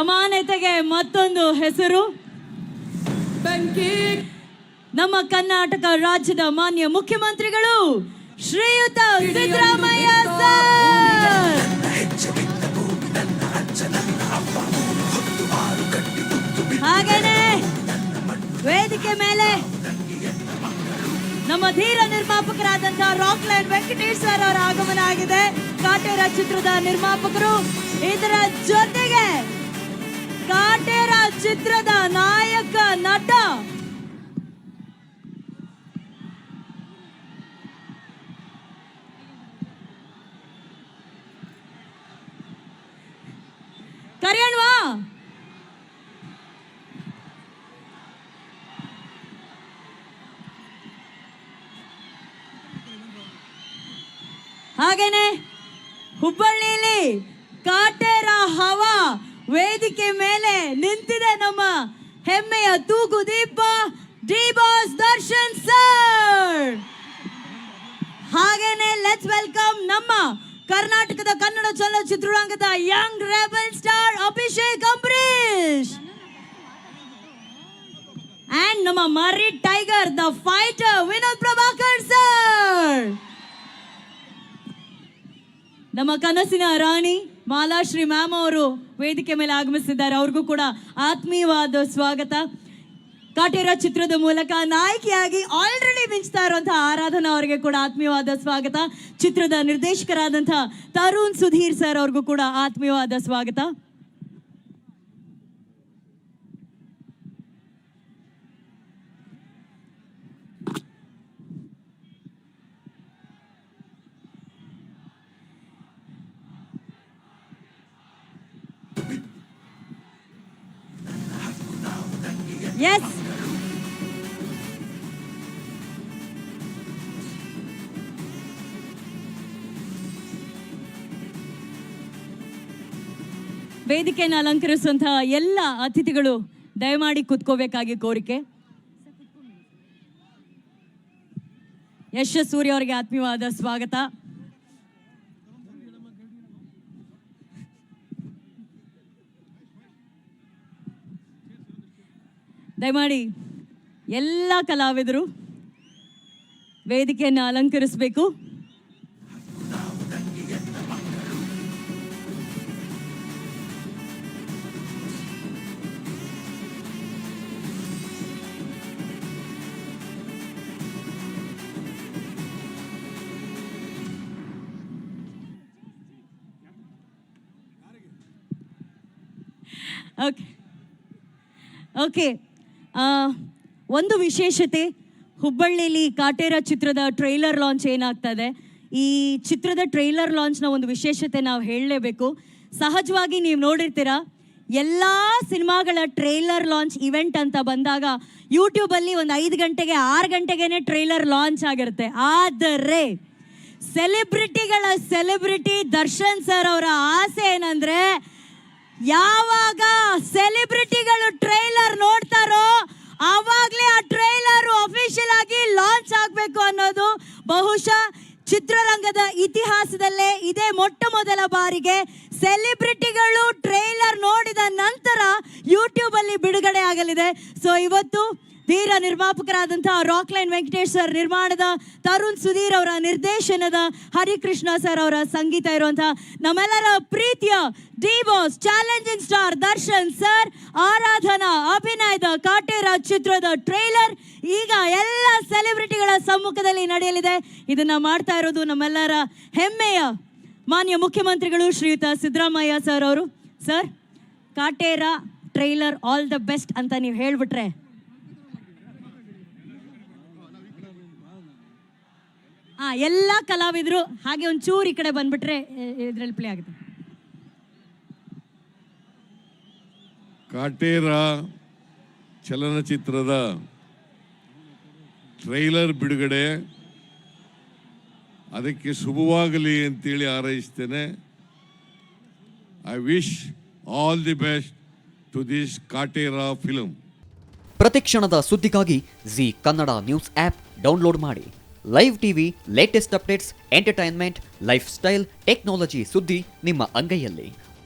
ಸಮಾನತೆಗೆ ಮತ್ತೊಂದು ಹೆಸರು? ನಮ್ಮ ಕರ್ನಾಟಕ ರಾಜ್ಯದ ಮಾನ್ಯ ಮುಖ್ಯಮಂತ್ರಿಗಳು ಶ್ರೀಯುತ ಸಿದ್ದರಾಮಯ್ಯ ಹಾಗೇನೆ ವೇದಿಕೆ ಮೇಲೆ ನಮ್ಮ ಧೀರ ನಿರ್ಮಾಪಕರಾದಂತಹ ರಾಕ್ ಲೈನ್ ವೆಂಕಟೇಶ್ ಸರ್ ಅವರ ಆಗಮನ ಆಗಿದೆ. ಕಾಟೇರ ಚಿತ್ರದ ನಿರ್ಮಾಪಕರು ಇದರ ಜೊತೆಗೆ ಚಿತ್ರದ ನಾಯಕ ನಟ ಕರೆಯಣ್ವಾ? ಹಾಗೇನೆ ಹುಬ್ಬಳ್ಳಿಯಲ್ಲಿ ಕಾಟೇರ ಹವಾ ವೇದಿಕೆ ಮೇಲೆ ನಿಂತಿದೆ. ನಮ್ಮ ಹೆಮ್ಮೆಯ ತೂಗು ದೀಪ ಡಿ ಬಾಸ್ ದರ್ಶನ್ ಸರ್. ಹಾಗೇನೆ ಲೆಟ್ಸ್ ವೆಲ್ಕಮ್ ನಮ್ಮ ಕರ್ನಾಟಕದ Kannada ಚಲನಚಿತ್ರರಂಗದ young rebel star Abhishek Ambareesh and ನಮ್ಮ ಮರಿ tiger the fighter Vinod Prabhakar sir. ನಮ್ಮ ಕನಸಿನ ರಾಣಿ ಮಾಲಾಶ್ರೀ ಮ್ಯಾಮ್ ಅವರು ವೇದಿಕೆ ಮೇಲೆ ಆಗಮಿಸಿದ್ದಾರೆ. ಅವ್ರಿಗೂ ಕೂಡ ಆತ್ಮೀಯವಾದ ಸ್ವಾಗತ. ಕಾಟೇರ ಚಿತ್ರದ ಮೂಲಕ ನಾಯಕಿಯಾಗಿ ಆಲ್ರೆಡಿ ಮಿಂಚ್ತಾ ಇರುವಂತಹ ಆರಾಧನಾ ಅವರಿಗೆ ಕೂಡ ಆತ್ಮೀಯವಾದ ಸ್ವಾಗತ. ಚಿತ್ರದ ನಿರ್ದೇಶಕರಾದಂತಹ ತರುಣ್ ಸುಧೀರ್ ಸರ್ ಅವ್ರಿಗೂ ಕೂಡ ಆತ್ಮೀಯವಾದ ಸ್ವಾಗತ. ಎಸ್ ವೇದಿಕೆಯನ್ನು ಅಲಂಕರಿಸುವಂತಹ ಎಲ್ಲ ಅತಿಥಿಗಳು ದಯಮಾಡಿ ಕೂತ್ಕೋಬೇಕಾಗಿ ಕೋರಿಕೆ. ಯಶಸ್ ಸೂರ್ಯ ಅವರಿಗೆ ಆತ್ಮೀಯವಾದ ಸ್ವಾಗತ. ದಯಮಾಡಿ ಎಲ್ಲ ಕಲಾವಿದರು ವೇದಿಕೆಯನ್ನು ಅಲಂಕರಿಸಬೇಕು. ಓಕೆ ಓಕೆ ಒಂದು ವಿಶೇಷತೆ, ಹುಬ್ಬಳ್ಳಿಲಿ ಕಾಟೇರ ಚಿತ್ರದ ಟ್ರೈಲರ್ ಲಾಂಚ್ ಏನಾಗ್ತದೆ? ಈ ಚಿತ್ರದ ಟ್ರೈಲರ್ ಲಾಂಚ್ನ ಒಂದು ವಿಶೇಷತೆ ನಾವು ಹೇಳಲೇಬೇಕು. ಸಹಜವಾಗಿ ನೀವು ನೋಡಿರ್ತೀರಾ, ಎಲ್ಲ ಸಿನಿಮಾಗಳ ಟ್ರೈಲರ್ ಲಾಂಚ್ ಇವೆಂಟ್ ಅಂತ ಬಂದಾಗ ಯೂಟ್ಯೂಬಲ್ಲಿ ಒಂದು ಐದು ಗಂಟೆಗೆ, ಆರು ಗಂಟೆಗೇನೆ ಟ್ರೈಲರ್ ಲಾಂಚ್ ಆಗಿರುತ್ತೆ. ಆದರೆ, ಸೆಲೆಬ್ರಿಟಿಗಳ ಸೆಲೆಬ್ರಿಟಿ ದರ್ಶನ್ ಸರ್ ಅವರ ಆಸೆ ಏನಂದ್ರೆ, ಯಾವಾಗ ಸೆಲೆಬ್ರಿಟಿಗಳು ನೋಡ್ತಾರೋ ಆವಾಗಲೇ ಆ ಟ್ರೈಲರ್ ಅಫಿಷಿಯಲ್ ಆಗಿ ಲಾಂಚ್ ಆಗಬೇಕು ಅನ್ನೋದು ಬಹುಶಃ ಚಿತ್ರರಂಗದ ಇತಿಹಾಸದಲ್ಲೇ ಇದೇ ಮೊಟ್ಟ ಮೊದಲ ಬಾರಿಗೆ ಸೆಲೆಬ್ರಿಟಿಗಳು ಟ್ರೈಲರ್ ನೋಡಿದ ನಂತರ ಯೂಟ್ಯೂಬ್ ಅಲ್ಲಿ ಬಿಡುಗಡೆ ಆಗಲಿದೆ. ಸೊ ಇವತ್ತು ಧೀರ ನಿರ್ಮಾಪಕರಾದಂತಹ ರಾಕ್ ಲೈನ್ ವೆಂಕಟೇಶ್ ಸರ್ ನಿರ್ಮಾಣದ ತರುಣ್ ಸುಧೀರ್ ಅವರ ನಿರ್ದೇಶನದ ಹರಿಕೃಷ್ಣ ಸರ್ ಅವರ ಸಂಗೀತ ಇರುವಂತಹ ನಮ್ಮೆಲ್ಲರ ಪ್ರೀತಿಯ D boss challenging star Darshan sir Aradhana, ಅಭಿನಯದ ಕಾಟೇರ ಚಿತ್ರದ ಟ್ರೈಲರ್ ಈಗ ಎಲ್ಲ ಸೆಲೆಬ್ರಿಟಿಗಳ ಸಮ್ಮುಖದಲ್ಲಿ ನಡೆಯಲಿದೆ. ಇದನ್ನ ಮಾಡ್ತಾ ಇರೋದು ನಮ್ಮೆಲ್ಲರ ಹೆಮ್ಮೆಯ ಮಾನ್ಯ ಮುಖ್ಯಮಂತ್ರಿಗಳು ಶ್ರೀಯುತ ಸಿದ್ದರಾಮಯ್ಯ ಸರ್ ಅವರು. Sir, Kaatera trailer all the best ಅಂತ ನೀವು ಹೇಳ್ಬಿಟ್ರೆ. ಆ, ಎಲ್ಲ ಕಲಾವಿದರು ಹಾಗೆ ಒಂದು ಚೂರು ಈ ಕಡೆ ಬಂದ್ಬಿಟ್ರೆ ಇದ್ರಲ್ಲಿ ಪ್ಲೇ ಆಗುತ್ತೆ. ಕಾಟೇರ ಚಲನಚಿತ್ರದ ಟ್ರೈಲರ್ ಬಿಡುಗಡೆ ಅದಕ್ಕೆ ಶುಭವಾಗಲಿ ಅಂತೇಳಿ ಹಾರೈಸ್ತೇನೆ. I wish all the best to this Kaatera film ಪ್ರತಿಕ್ಷಣದ ಸುದ್ದಿಗಾಗಿ Zee Kannada news app download ಮಾಡಿ. Live TV latest updates entertainment lifestyle technology ಸುದ್ದಿ ನಿಮ್ಮ ಅಂಗೈಯಲ್ಲಿ.